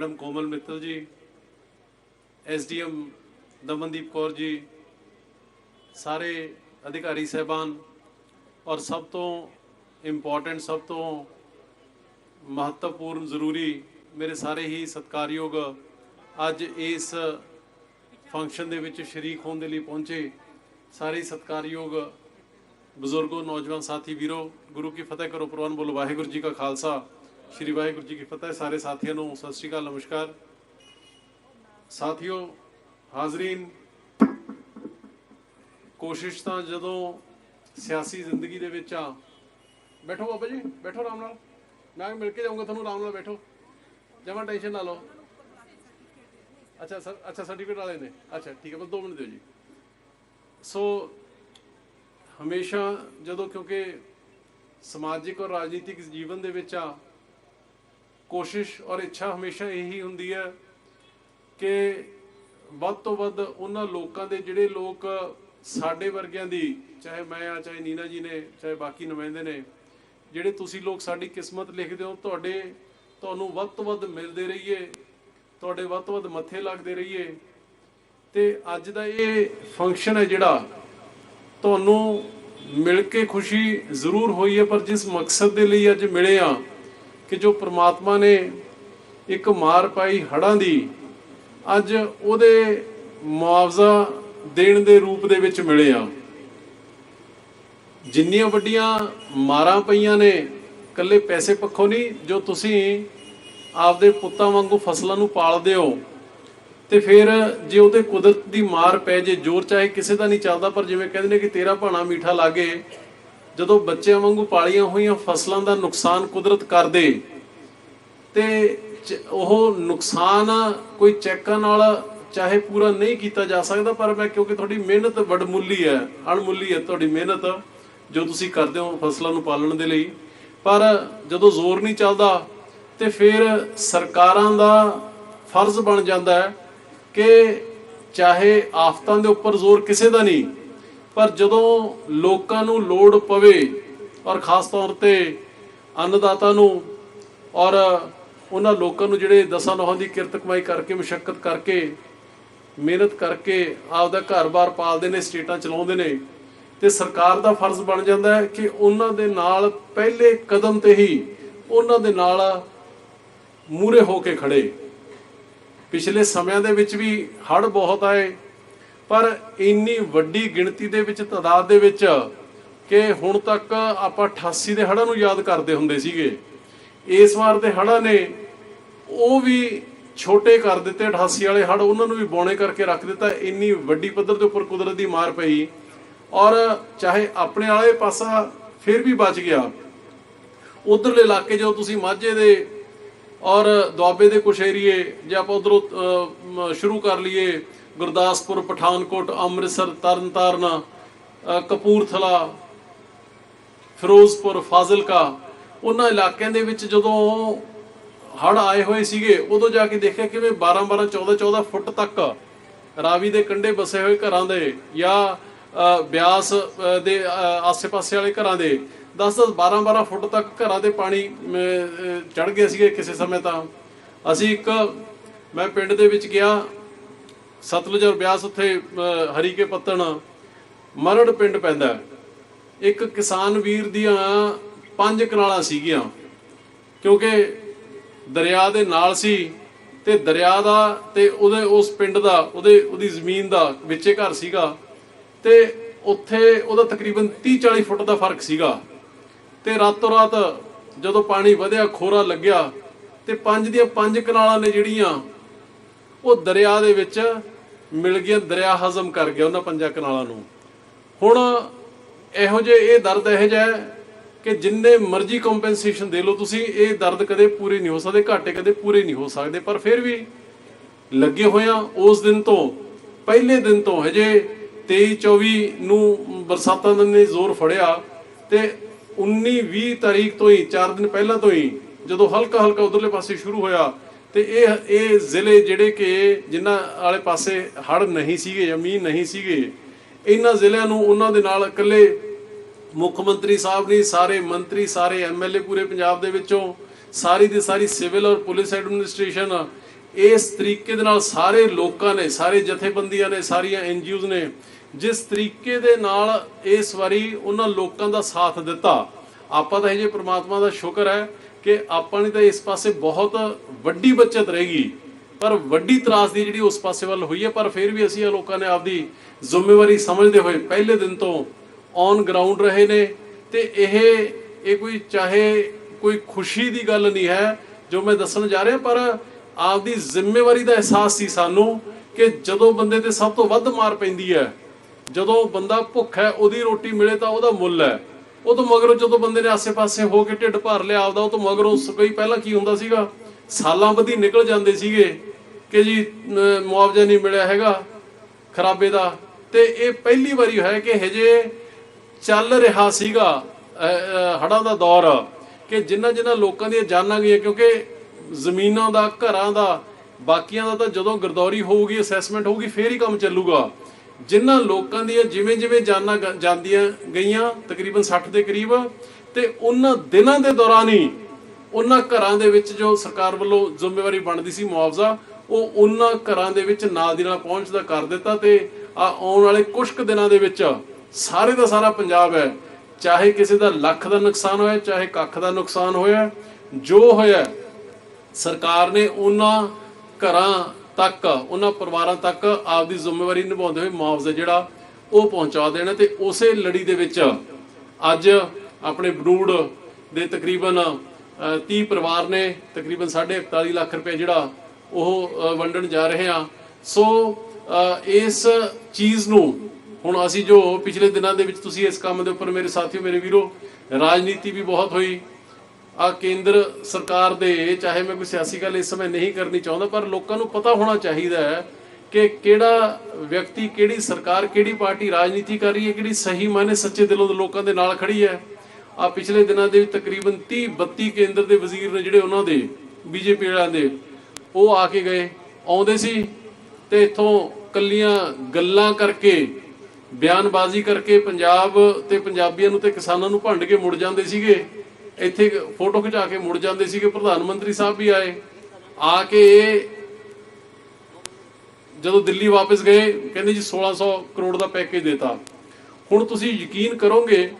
Madam ਕੋਮਲ Mittal ji SDM Damandeep Kaur ਜੀ, ਸਾਰੇ ਅਧਿਕਾਰੀ ਸਹਿਬਾਨ ਔਰ ਸਭ ਤੋਂ ਇੰਪੋਰਟੈਂਟ ਸਭ ਤੋਂ ਮਹੱਤਵਪੂਰਨ, ਜ਼ਰੂਰੀ ਮੇਰੇ ਸਾਰੇ ਹੀ ਸਤਿਕਾਰਯੋਗ ਅੱਜ ਇਸ ਫੰਕਸ਼ਨ ਦੇ ਵਿੱਚ ਸ਼ਰੀਕ ਹੋਣ ਦੇ ਲਈ ਪਹੁੰਚੇ ਸਾਰੇ ਹੀ ਸਤਿਕਾਰਯੋਗ ਬਜ਼ੁਰਗੋ, ਨੌਜਵਾਨ ਸਾਥੀ ਵੀਰੋ, ਗੁਰੂ ਕੀ ਫਤਿਹ ਕਰੋ ਪ੍ਰਵਾਨ ਬੋਲੋ, ਵਾਹਿਗੁਰੂ ਜੀ ਕਾ ਖਾਲਸਾ। ਸ੍ਰੀ ਵਾਹਿਗੁਰੂ ਜੀ ਕੀ ਫਤਿਹ, ਸਾਰੇ ਸਾਥੀਆਂ ਨੂੰ ਸਤਿ ਸ਼੍ਰੀ ਅਕਾਲ, ਨਮਸਕਾਰ। ਸਾਥੀਓ, ਹਾਜ਼ਰੀਨ, ਕੋਸ਼ਿਸ਼ ਤਾਂ ਜਦੋਂ ਸਿਆਸੀ ਜ਼ਿੰਦਗੀ ਦੇ ਵਿੱਚ ਆ। ਬੈਠੋ ਬਾਬਾ ਜੀ, ਬੈਠੋ ਆਰਾਮ ਨਾਲ। ਮੈਂ ਮਿਲ ਕੇ ਜਾਊਂਗਾ, ਤੁਹਾਨੂੰ ਆਰਾਮ ਨਾਲ ਬੈਠੋ। ਜਮਾ ਟੈਨਸ਼ਨ ਨਾ ਲਓ। ਅੱਛਾ, ਸਰ, ਅੱਛਾ ਸਰਟੀਫਿਕੇਟ ਵਾਲੇ ਨੇ ਅੱਛਾ, ਠੀਕ ਹੈ, ਬਸ 2 ਮਿੰਟ ਦਿਓ ਜੀ। ਸੋ, ਹਮੇਸ਼ਾ ਜਦੋਂ ਕਿਉਂਕਿ ਸਮਾਜਿਕ ਔਰ ਰਾਜਨੀਤਿਕ ਜੀਵਨ ਦੇ ਵਿੱਚ ਆ ਕੋਸ਼ਿਸ਼ ਔਰ ਇੱਛਾ ਹਮੇਸ਼ਾ ਇਹੀ ਹੁੰਦੀ ਹੈ ਕਿ ਵੱਧ ਤੋਂ ਵੱਧ ਉਹਨਾਂ ਲੋਕਾਂ ਦੇ ਜਿਹੜੇ ਲੋਕ ਸਾਡੇ ਵਰਗਿਆਂ ਦੀ, ਚਾਹੇ ਮੈਂ ਆ, ਚਾਹੇ ਨੀਨਾ ਜੀ ਨੇ, ਚਾਹੇ ਬਾਕੀ ਨੁਮਾਇੰਦੇ ਨੇ, ਜਿਹੜੇ ਤੁਸੀਂ ਲੋਕ ਸਾਡੀ ਕਿਸਮਤ ਲਿਖਦੇ ਹੋ, ਤੁਹਾਡੇ ਤੁਹਾਨੂੰ ਵੱਧ ਤੋਂ ਵੱਧ ਮਿਲਦੇ ਰਹੀਏ, ਤੁਹਾਡੇ ਵੱਧ ਤੋਂ ਵੱਧ ਮੱਥੇ ਲੱਗਦੇ ਰਹੀਏ। ਤੇ ਅੱਜ ਦਾ ਇਹ ਫੰਕਸ਼ਨ ਹੈ ਜਿਹੜਾ ਤੁਹਾਨੂੰ ਮਿਲ ਕੇ ਖੁਸ਼ੀ ਜ਼ਰੂਰ ਹੋਈ ਹੈ, ਪਰ ਜਿਸ ਮਕਸਦ ਦੇ ਲਈ ਅੱਜ ਮਿਲੇ ਆ ਕਿ ਜੋ ਪ੍ਰਮਾਤਮਾ ਨੇ ਇੱਕ ਮਾਰ ਪਾਈ ਹੜਾਂ ਦੀ, ਅੱਜ ਉਹਦੇ ਮੁਆਵਜ਼ਾ ਦੇਣ ਦੇ ਰੂਪ ਦੇ ਵਿੱਚ ਮਿਲੇ ਆ। ਜਿੰਨੀਆਂ ਵੱਡੀਆਂ ਮਾਰਾਂ ਪਈਆਂ ਨੇ ਕੱਲੇ ਪੈਸੇ ਪੱਖੋਂ ਨਹੀਂ, ਜੋ ਤੁਸੀਂ ਆਪਦੇ ਪੁੱਤਾਂ ਵਾਂਗੂ ਫਸਲਾਂ ਨੂੰ ਪਾਲਦੇ ਹੋ, ਤੇ ਫਿਰ ਜੇ ਉਹਦੇ ਕੁਦਰਤ ਦੀ ਮਾਰ ਪੈ ਜੇ, ਜ਼ੋਰ ਚਾਹੇ ਕਿਸੇ ਦਾ ਨਹੀਂ ਚੱਲਦਾ, ਪਰ ਜਿਵੇਂ ਕਹਿੰਦੇ ਨੇ ਕਿ ਤੇਰਾ ਭਾਣਾ ਮੀਠਾ ਲਾਗੇ ਜਦੋਂ ਬੱਚਿਆਂ ਵਾਂਗੂ ਪਾਲੀਆਂ ਹੋਈਆਂ ਫਸਲਾਂ ਦਾ ਨੁਕਸਾਨ ਕੁਦਰਤ ਕਰਦੇ, ਤੇ ਚ- ਉਹ ਨੁਕਸਾਨ ਕੋਈ ਚੈੱਕਾਂ ਨਾਲ ਚਾਹੇ ਪੂਰਾ ਨਹੀਂ ਕੀਤਾ ਜਾ ਸਕਦਾ, ਪਰ ਮੈਂ ਕਿਉਂਕਿ ਤੁਹਾਡੀ ਮਿਹਨਤ ਵਡਮੁੱਲੀ ਹੈ, ਅਣਮੁੱਲੀ ਹੈ ਤੁਹਾਡੀ ਮਿਹਨਤ, ਜੋ ਤੁਸੀਂ ਕਰਦੇ ਹੋ ਫਸਲਾਂ ਨੂੰ ਪਾਲਣ ਦੇ ਲਈ। ਪਰ ਜਦੋਂ ਜ਼ੋਰ ਨਹੀਂ ਚੱਲਦਾ, ਤੇ ਫਿਰ ਸਰਕਾਰਾਂ ਦਾ ਫਰਜ਼ ਬਣ ਜਾਂਦਾ ਹੈ ਕਿ ਚਾਹੇ ਆਫਤਾਂ ਦੇ ਉੱਪਰ ਜ਼ੋਰ ਕਿਸੇ ਦਾ ਨਹੀਂ ਪਰ ਜਦੋਂ ਲੋਕਾਂ ਨੂੰ ਲੋੜ ਪਵੇ, ਔਰ ਖਾਸ ਤੌਰ ਤੇ ਅੰਨਦਾਤਾ ਨੂੰ, ਔਰ ਉਹਨਾਂ ਲੋਕਾਂ ਨੂੰ ਜਿਹੜੇ ਦਸਾਂ ਨੌਹਾਂ ਦੀ ਕਿਰਤ ਕਮਾਈ ਕਰਕੇ ਮੁਸ਼ਕਲ ਕਰਕੇ, ਮਿਹਨਤ ਕਰਕੇ ਆਪਦਾ ਘਰ-ਬਾਰ ਪਾਲਦੇ ਨੇ, ਸਟੇਟਾਂ ਚਲਾਉਂਦੇ ਨੇ, ਤੇ ਸਰਕਾਰ ਦਾ ਫਰਜ਼ ਬਣ ਜਾਂਦਾ ਹੈ ਕਿ ਉਹਨਾਂ ਦੇ ਨਾਲ ਪਹਿਲੇ ਕਦਮ ਤੇ ਹੀ ਉਹਨਾਂ ਦੇ ਨਾਲ ਮੂਰੇ ਹੋ ਕੇ ਖੜੇ। ਪਿਛਲੇ ਸਮਿਆਂ ਦੇ ਵਿੱਚ ਵੀ ਹੜ੍ਹ ਬਹੁਤ ਆਏ ਪਰ ਇੰਨੀ ਵੱਡੀ ਗਿਣਤੀ ਦੇ ਵਿੱਚ, ਤਾਦਾਦ ਦੇ ਵਿੱਚ ਕਿ ਹੁਣ ਤੱਕ ਆਪਾਂ 88 ਦੇ ਹੜ੍ਹਾਂ ਨੂੰ ਯਾਦ ਕਰਦੇ ਹੁੰਦੇ ਸੀਗੇ। ਇਸ ਵਾਰ ਦੇ ਹੜ੍ਹਾਂ ਨੇ ਉਹ ਵੀ ਛੋਟੇ ਕਰ ਦਿੱਤੇ 88 ਵਾਲੇ ਹੜ੍ਹ, ਉਹਨਾਂ ਨੂੰ ਵੀ ਬੌਣੇ ਕਰਕੇ ਰੱਖ ਦਿੱਤਾ। ਇੰਨੀ ਵੱਡੀ ਪੱਧਰ ਦੇ ਉੱਪਰ ਕੁਦਰਤ ਦੀ ਮਾਰ ਪਈ ਔਰ ਚਾਹੇ ਆਪਣੇ ਵਾਲੇ ਪਾਸਾ ਫਿਰ ਵੀ ਬਚ ਗਿਆ। ਉਧਰਲੇ ਇਲਾਕੇ ਜਦੋਂ ਤੁਸੀਂ ਮਾਝੇ ਦੇ ਔਰ ਦੁਆਬੇ ਦੇ ਕੁਛ ਏਰੀਏ ਜੇ ਆਪਾਂ ਉਧਰੋਂ ਸ਼ੁਰੂ ਕਰ ਲਈਏ ਗੁਰਦਾਸਪੁਰ ਪਠਾਨਕੋਟ ਅੰਮ੍ਰਿਤਸਰ ਤਰਨਤਾਰਨ ਕਪੂਰਥਲਾ ਫਿਰੋਜ਼ਪੁਰ ਫਾਜ਼ਿਲਕਾ ਉਹਨਾਂ ਇਲਾਕਿਆਂ ਦੇ ਵਿੱਚ ਜਦੋਂ ਹੜ ਆਏ ਹੋਏ ਸੀਗੇ ਉਦੋਂ ਜਾ ਕੇ ਦੇਖਿਆ ਕਿਵੇਂ 12 12 14 14 ਫੁੱਟ ਤੱਕ ਰਾਵੀ ਦੇ ਕੰਢੇ ਵਸੇ ਹੋਏ ਘਰਾਂ ਦੇ ਜਾਂ ਬਿਆਸ ਦੇ ਅ, ਆਸੇ-ਪਾਸੇ ਵਾਲੇ ਘਰਾਂ ਦੇ 10 10 12 12 ਫੁੱਟ ਤੱਕ ਘਰਾਂ ਦੇ ਪਾਣੀ ਚੜ ਗਏ ਸੀਗੇ ਕਿਸੇ ਸਮੇਂ ਤਾਂ। ਅਸੀਂ ਇੱਕ ਮੈਂ ਪਿੰਡ ਦੇ ਵਿੱਚ ਗਿਆ ਸਤਲੁਜ ਔਰ ਬਿਆਸ ਉੱਥੇ ਹਰੀ ਕੇ ਪੱਤਣ ਮਰੜ ਪਿੰਡ ਪੈਂਦਾ ਇੱਕ ਕਿਸਾਨ ਵੀਰ ਦੀਆਂ ਪੰਜ ਕਨਾਲਾਂ ਸੀਗੀਆਂ, ਕਿਉਂਕਿ ਦਰਿਆ ਦੇ ਨਾਲ ਸੀ ਤੇ ਦਰਿਆ ਦਾ ਤੇ ਉਹਦੇ, ਉਸ ਪਿੰਡ ਦਾ, ਉਹਦੇ, ਉਹਦੀ ਜ਼ਮੀਨ ਦਾ ਵਿੱਚੇ ਘਰ ਸੀਗਾ ਤੇ ਉੱਥੇ ਉਹਦਾ ਤਕਰੀਬਨ 30 40 ਫੁੱਟ ਦਾ ਫ਼ਰਕ ਸੀਗਾ ਤੇ ਰਾਤੋਂ ਰਾਤ ਜਦੋਂ ਪਾਣੀ ਵਧਿਆ, ਖੋਰਾ ਲੱਗਿਆ ਤੇ ਪੰਜ ਦੀਆਂ ਪੰਜ ਕਨਾਲਾਂ ਨੇ ਜਿਹੜੀਆਂ ਉਹ ਦਰਿਆ ਦੇ ਵਿੱਚ ਮਿਲ ਗਿਆ ਦਰਿਆ ਹਜ਼ਮ ਕਰ ਗਿਆ ਉਹਨਾਂ ਪੰਜਾਂ ਕਨਾਲਾਂ ਨੂੰ। ਹੁਣ ਇਹੋ ਜੇ ਇਹ ਦਰਦ ਇਹੋ ਜਿਹਾ ਹੈ ਕਿ ਜਿੰਨੇ ਮਰਜ਼ੀ ਕੰਪਨਸੇਸ਼ਨ ਦੇ ਲਓ ਤੁਸੀਂ, ਇਹ ਦਰਦ ਕਦੇ ਪੂਰੇ ਨਹੀਂ ਹੋ ਸਕਦੇ, ਘਾਟੇ ਕਦੇ ਪੂਰੇ ਨਹੀਂ ਹੋ ਸਕਦੇ, ਪਰ ਫਿਰ ਵੀ ਲੱਗੇ ਹੋਇਆ ਉਸ ਦਿਨ ਤੋਂ, ਪਹਿਲੇ ਦਿਨ ਤੋਂ ਹਜੇ 23 24 ਨੂੰ ਬਰਸਾਤਾਂ ਨੇ ਜ਼ੋਰ ਫੜਿਆ ਤੇ 19 20 ਤਾਰੀਖ ਤੋਂ ਹੀ 4 ਦਿਨ ਪਹਿਲਾਂ ਤੋਂ ਹੀ ਜਦੋਂ ਹਲਕਾ ਹਲਕਾ ਉਧਰਲੇ ਪਾਸੇ ਸ਼ੁਰੂ ਹੋਇਆ ਤੇ ਇਹ ਇਹ ਜ਼ਿਲ੍ਹੇ ਜਿਹੜੇ ਕਿ ਜਿਨ੍ਹਾਂ ਵਾਲੇ ਪਾਸੇ ਹੜ ਨਹੀਂ ਸੀਗੇ ਜਾਂ ਮੀਂਹ ਨਹੀਂ ਸੀਗੇ, ਇਹਨਾਂ ਜ਼ਿਲ੍ਹਿਆਂ ਨੂੰ ਉਹਨਾਂ ਦੇ ਨਾਲ ਇਕੱਲੇ ਮੁੱਖ ਮੰਤਰੀ ਸਾਹਿਬ ਨਹੀਂ, ਸਾਰੇ ਮੰਤਰੀ, ਸਾਰੇ ਐਮਐਲਏ ਪੂਰੇ ਪੰਜਾਬ ਦੇ ਵਿੱਚੋਂ, ਸਾਰੀ ਦੀ ਸਾਰੀ ਸਿਵਲ ਔਰ ਪੁਲਿਸ ਐਡਮਿਨਿਸਟ੍ਰੇਸ਼ਨ, ਇਸ ਤਰੀਕੇ ਦੇ ਨਾਲ ਸਾਰੇ ਲੋਕਾਂ ਨੇ, ਸਾਰੇ ਜਥੇਬੰਦੀਆਂ ਨੇ, ਸਾਰੀਆਂ ਐਨਜੀਓਜ਼ ਨੇ, ਜਿਸ ਤਰੀਕੇ ਦੇ ਨਾਲ ਇਸ ਵਾਰੀ ਉਹਨਾਂ ਲੋਕਾਂ ਦਾ ਸਾਥ ਦਿੱਤਾ। ਆਪਾਂ ਤਾਂ ਇਹ ਜੇ ਪ੍ਰਮਾਤਮਾ ਦਾ ਸ਼ੁਕਰ ਹੈ ਕਿ ਆਪਾਂ ਨੇ ਤਾਂ ਇਸ ਪਾਸੇ ਬਹੁਤ ਵੱਡੀ ਬਚਤ ਰਹੇਗੀ ਪਰ ਵੱਡੀ ਤਰਾਸਦੀ ਜਿਹੜੀ ਉਸ ਪਾਸੇ ਵੱਲ ਹੋਈ ਹੈ, ਪਰ ਫਿਰ ਵੀ ਅਸੀਂ ਇਹ ਲੋਕਾਂ ਨੇ ਆਪਦੀ ਜ਼ਿੰਮੇਵਾਰੀ ਸਮਝਦੇ ਹੋਏ ਪਹਿਲੇ ਦਿਨ ਤੋਂ ਔਨ ਗਰਾਊਂਡ ਰਹੇ ਨੇ ਤੇ ਇਹ ਇਹ ਕੋਈ ਚਾਹੇ ਕੋਈ ਖੁਸ਼ੀ ਦੀ ਗੱਲ ਨਹੀਂ ਹੈ ਜੋ ਮੈਂ ਦੱਸਣ ਜਾ ਰਿਹਾ, ਪਰ ਆਪਦੀ ਜ਼ਿੰਮੇਵਾਰੀ ਦਾ ਅਹਿਸਾਸ ਸੀ ਸਾਨੂੰ ਕਿ ਜਦੋਂ ਬੰਦੇ ਤੇ ਸਭ ਤੋਂ ਵੱਧ ਮਾਰ ਪੈਂਦੀ ਹੈ, ਜਦੋਂ ਬੰਦਾ ਭੁੱਖ ਹੈ, ਉਹਦੀ ਰੋਟੀ ਮਿਲੇ ਤਾਂ ਉਹਦਾ ਮੁੱਲ ਹੈ। ਉਹ ਤੋਂ ਮਗਰੋਂ ਜਦੋਂ ਬੰਦੇ ਨੇ ਆਸੇ-ਪਾਸੇ ਹੋ ਕੇ ਢਿੱਡ ਭਰ ਲਿਆ, ਆਪਦਾ ਉਹ ਤੋਂ ਮਗਰੋਂ ਸ- ਕਈ ਪਹਿਲਾਂ ਕੀ ਹੁੰਦਾ ਸੀਗਾ? ਸਾਲਾਂ ਬਦੀ ਨਿਕਲ ਜਾਂਦੇ ਸੀਗੇ ਕਿ ਜੀ ਮੁਆਵਜ਼ਾ ਨਹੀਂ ਮਿਲਿਆ ਹੈਗਾ ਖਰਾਬੇ ਦਾ। ਤੇ ਇਹ ਪਹਿਲੀ ਵਾਰੀ ਹੋਇਆ ਕਿ ਹਜੇ ਚੱਲ ਰਿਹਾ ਸੀਗਾ ਹੜਾਂ ਦਾ ਦੌਰ, ਕਿ ਜਿੰਨਾ ਜਿੰਨਾ ਲੋਕਾਂ ਦੀਆਂ ਜਾਨਾਂ ਗਈਆਂ, ਕਿਉਂਕਿ ਜ਼ਮੀਨਾਂ ਦਾ, ਘਰਾਂ ਦਾ, ਬਾਕੀਆਂ ਦਾ ਤਾਂ ਜਦੋਂ ਗਰਦੌਰੀ ਹੋਊਗੀ, ਅਸੈਸਮੈਂਟ ਹੋਊਗੀ, ਫੇਰ ਹੀ ਕੰਮ ਚੱਲੂਗਾ। ਜਿਨ੍ਹਾਂ ਲੋਕਾਂ ਦੀਆਂ ਜਿਵੇਂ ਜਿਵੇਂ ਜਾਨਾਂ ਜਾਂਦੀਆਂ ਗਈਆਂ, ਤਕਰੀਬਨ 60 ਦੇ ਕਰੀਬ, ਤੇ ਉਹਨਾਂ ਦਿਨਾਂ ਦੇ ਦੌਰਾਨ ਹੀ ਉਹਨਾਂ ਘਰਾਂ ਦੇ ਵਿੱਚ ਜੋ ਸਰਕਾਰ ਵੱਲੋਂ ਜ਼ਿੰਮੇਵਾਰੀ ਬਣਦੀ ਸੀ ਮੁਆਵਜ਼ਾ, ਉਹ ਉਹਨਾਂ ਘਰਾਂ ਦੇ ਵਿੱਚ ਨਾਲ ਦੀ ਨਾਲ ਪਹੁੰਚਦਾ ਕਰ ਦਿੱਤਾ ਤੇ ਆ ਆਉਣ ਵਾਲੇ ਕੁਝ ਕੁ ਦਿਨਾਂ ਦੇ ਵਿੱਚ ਸਾਰੇ ਦਾ ਸਾਰਾ ਪੰਜਾਬ ਹੈ, ਚਾਹੇ ਕਿਸੇ ਦਾ ਲੱਖ ਦਾ ਨੁਕਸਾਨ ਹੋਇਆ, ਚਾਹੇ ਕੱਖ ਦਾ ਨੁਕਸਾਨ ਹੋਇਆ, ਜੋ ਹੋਇਆ, ਸਰਕਾਰ ਨੇ ਉਹਨਾਂ ਘਰਾਂ ਤੱਕ, ਉਹਨਾਂ ਪਰਿਵਾਰਾਂ ਤੱਕ ਆਪਦੀ ਜ਼ਿੰਮੇਵਾਰੀ ਨਿਭਾਉਂਦੇ ਹੋਏ ਮੁਆਵਜ਼ਾ ਜਿਹੜਾ ਉਹ ਪਹੁੰਚਾ ਦੇਣਾ ਤੇ ਉਸੇ ਲੜੀ ਦੇ ਵਿੱਚ ਅੱਜ ਆਪਣੇ ਬਰੂਡ ਦੇ ਤਕਰੀਬਨ 30 ਪਰਿਵਾਰ ਨੇ ਤਕਰੀਬਨ 41 ਲੱਖ ਰੁਪਏ ਜਿਹੜਾ ਉਹ ਵੰਡਣ ਜਾ ਰਹੇ ਆ ਸੋ ਇਸ ਚੀਜ਼ ਨੂੰ ਹੁਣ ਅਸੀਂ ਜੋ ਪਿਛਲੇ ਦਿਨਾਂ ਦੇ ਵਿੱਚ ਤੁਸੀਂ ਇਸ ਕੰਮ ਦੇ ਉੱਪਰ ਮੇਰੇ ਸਾਥੀਓ, ਮੇਰੇ ਵੀਰੋ, ਰਾਜਨੀਤੀ ਵੀ ਬਹੁਤ ਹੋਈ। ਆ ਕੇਂਦਰ ਸਰਕਾਰ ਦੇ, ਚਾਹੇ ਮੈਂ ਕੋਈ ਸਿਆਸੀ ਗੱਲ ਇਸ ਸਮੇਂ ਨਹੀਂ ਕਰਨੀ ਚਾਹੁੰਦਾ, ਪਰ ਲੋਕਾਂ ਨੂੰ ਪਤਾ ਹੋਣਾ ਚਾਹੀਦਾ ਹੈ ਕਿ ਕਿਹੜਾ ਵਿਅਕਤੀ, ਕਿਹੜੀ ਸਰਕਾਰ, ਕਿਹੜੀ ਪਾਰਟੀ ਰਾਜਨੀਤੀ ਕਰ ਰਹੀ ਹੈ, ਕਿਹੜੀ ਸਹੀ ਮਾਨੇ ਸੱਚੇ ਦਿਲੋਂ ਦੇ ਲੋਕਾਂ ਦੇ ਨਾਲ ਖੜੀ ਹੈ। ਆ ਪਿਛਲੇ ਦਿਨਾਂ ਦੇ ਵਿੱਚ ਤਕਰੀਬਨ 30 32 ਕੇਂਦਰ ਦੇ ਵਜ਼ੀਰ ਨੇ ਜਿਹੜੇ ਉਹਨਾਂ ਦੇ ਬੀਜੇਪੀ ਵਾਲਿਆਂ ਦੇ, ਉਹ ਆ ਕੇ ਗਏ, ਆਉਂਦੇ ਸੀ ਤੇ ਇਥੋਂ ਕੱਲੀਆਂ ਗੱਲਾਂ ਕਰਕੇ, ਬਿਆਨਬਾਜ਼ੀ ਕਰਕੇ ਪੰਜਾਬ ਤੇ ਪੰਜਾਬੀਆਂ ਨੂੰ ਤੇ ਕਿਸਾਨਾਂ ਨੂੰ ਭੰਡ ਕੇ ਮੁੜ ਜਾਂਦੇ ਸੀਗੇ। ਇੱਥੇ ਫੋਟੋ ਖਿਚਾ ਕੇ ਮੁੜ ਜਾਂਦੇ ਸੀਗੇ, ਪ੍ਰਧਾਨ ਮੰਤਰੀ ਸਾਹਿਬ ਵੀ ਆਏ। ਆ ਕੇ ਜਦੋਂ ਦਿੱਲੀ ਵਾਪਸ ਗਏ, ਕਹਿੰਦੇ ਜੀ 1600 ਕਰੋੜ ਦਾ ਪੈਕੇਜ ਦਿੱਤਾ। ਹੁਣ ਤੁਸੀਂ ਯਕੀਨ ਕਰੋਗੇ